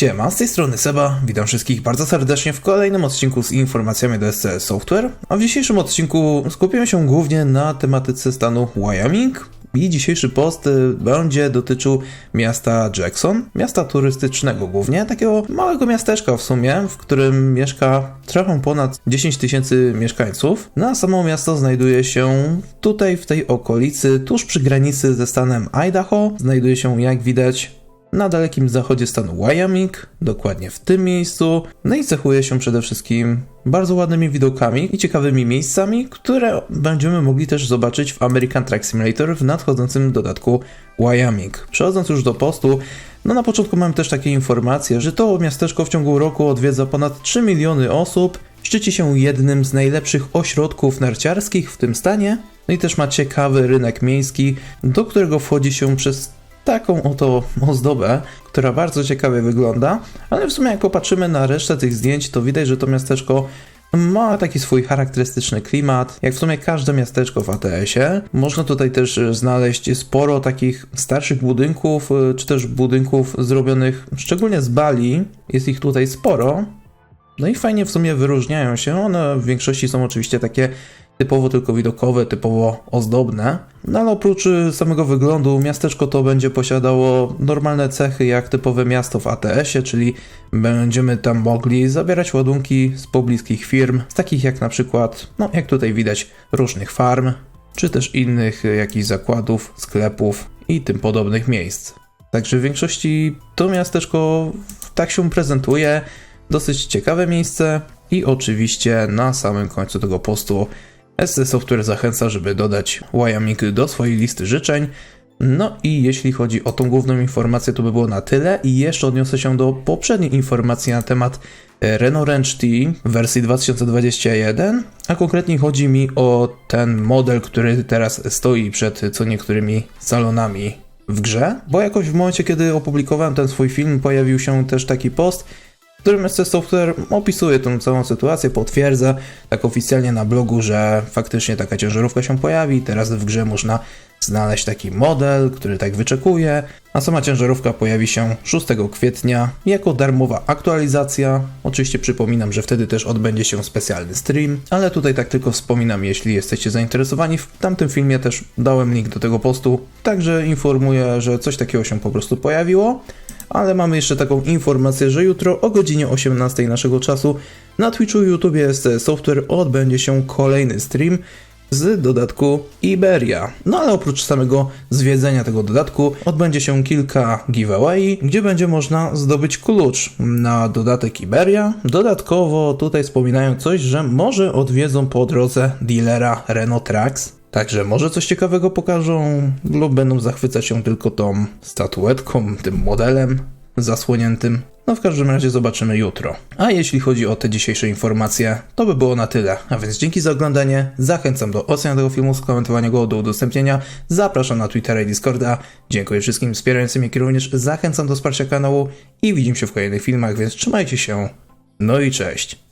Siema, z tej strony Seba, witam wszystkich bardzo serdecznie w kolejnym odcinku z informacjami do SCS Software, a w dzisiejszym odcinku skupimy się głównie na tematyce stanu Wyoming i dzisiejszy post y, będzie dotyczył miasta Jackson, miasta turystycznego głównie, takiego małego miasteczka w sumie, w którym mieszka trochę ponad 10 tysięcy mieszkańców. No a samo miasto znajduje się tutaj w tej okolicy, tuż przy granicy ze stanem Idaho, znajduje się jak widać na dalekim zachodzie stanu Wyoming, dokładnie w tym miejscu, no i cechuje się przede wszystkim bardzo ładnymi widokami i ciekawymi miejscami, które będziemy mogli też zobaczyć w American Truck Simulator w nadchodzącym dodatku Wyoming. Przechodząc już do postu, no na początku mam też takie informacje, że to miasteczko w ciągu roku odwiedza ponad 3 miliony osób, szczyci się jednym z najlepszych ośrodków narciarskich w tym stanie, no i też ma ciekawy rynek miejski, do którego wchodzi się przez taką oto ozdobę, która bardzo ciekawie wygląda, ale w sumie jak popatrzymy na resztę tych zdjęć, to widać, że to miasteczko ma taki swój charakterystyczny klimat, jak w sumie każde miasteczko w ATS-ie. Można tutaj też znaleźć sporo takich starszych budynków, czy też budynków zrobionych szczególnie z Bali. Jest ich tutaj sporo. No i fajnie w sumie wyróżniają się. One w większości są oczywiście takie typowo tylko widokowe, typowo ozdobne. No ale oprócz y, samego wyglądu, miasteczko to będzie posiadało normalne cechy jak typowe miasto w ATS-ie, czyli będziemy tam mogli zabierać ładunki z pobliskich firm, z takich jak na przykład, no jak tutaj widać, różnych farm, czy też innych y, jakichś zakładów, sklepów i tym podobnych miejsc. Także w większości to miasteczko tak się prezentuje, dosyć ciekawe miejsce i oczywiście na samym końcu tego postu SC Software zachęca, żeby dodać Wyoming do swojej listy życzeń. No i jeśli chodzi o tą główną informację, to by było na tyle. I jeszcze odniosę się do poprzedniej informacji na temat Renault Range T wersji 2021, a konkretnie chodzi mi o ten model, który teraz stoi przed co niektórymi salonami w grze, bo jakoś w momencie, kiedy opublikowałem ten swój film, pojawił się też taki post, w którym SC Software opisuje tą całą sytuację, potwierdza tak oficjalnie na blogu, że faktycznie taka ciężarówka się pojawi, teraz w grze można znaleźć taki model, który tak wyczekuje, a sama ciężarówka pojawi się 6 kwietnia jako darmowa aktualizacja. Oczywiście przypominam, że wtedy też odbędzie się specjalny stream, ale tutaj tak tylko wspominam, jeśli jesteście zainteresowani. W tamtym filmie też dałem link do tego postu, także informuję, że coś takiego się po prostu pojawiło ale mamy jeszcze taką informację, że jutro o godzinie 18 naszego czasu na Twitchu YouTube jest software odbędzie się kolejny stream z dodatku Iberia. No ale oprócz samego zwiedzenia tego dodatku odbędzie się kilka giveaway, gdzie będzie można zdobyć klucz na dodatek Iberia. Dodatkowo tutaj wspominają coś, że może odwiedzą po drodze dealera Renault Trax. Także może coś ciekawego pokażą, lub będą zachwycać się tylko tą statuetką, tym modelem zasłoniętym. No w każdym razie zobaczymy jutro. A jeśli chodzi o te dzisiejsze informacje, to by było na tyle. A więc dzięki za oglądanie, zachęcam do oceny tego filmu, skomentowania go, do udostępnienia, zapraszam na Twittera i Discorda, dziękuję wszystkim wspierającym, jak i również zachęcam do wsparcia kanału i widzimy się w kolejnych filmach, więc trzymajcie się, no i cześć.